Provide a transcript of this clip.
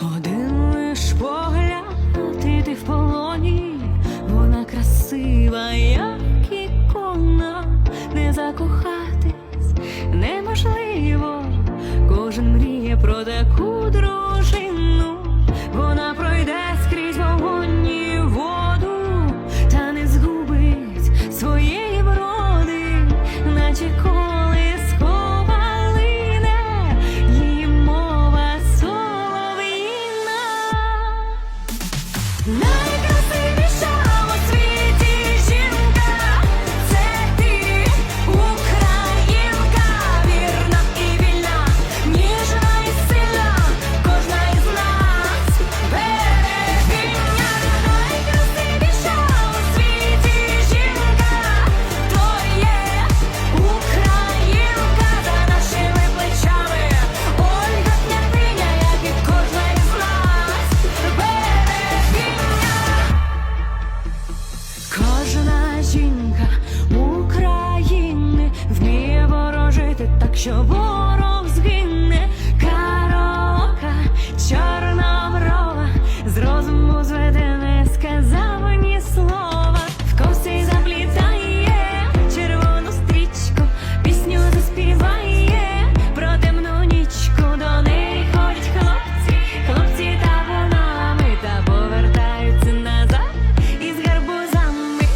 один лиш погляд, і ти в полоні, вона красива, як ікона, не закохатись неможливо, кожен мріє про таку дружину, вона пройде скрізь вогонь і воду, та не згубить своєї вроди, наче. No! зробити так, що ворог згине карока, чорна брова, з розуму зведе, не сказав ні слова, в коси заплітає червону стрічку, пісню заспіває про темну нічку. До неї ходять хлопці, хлопці та вонами, та повертаються назад із гарбузами.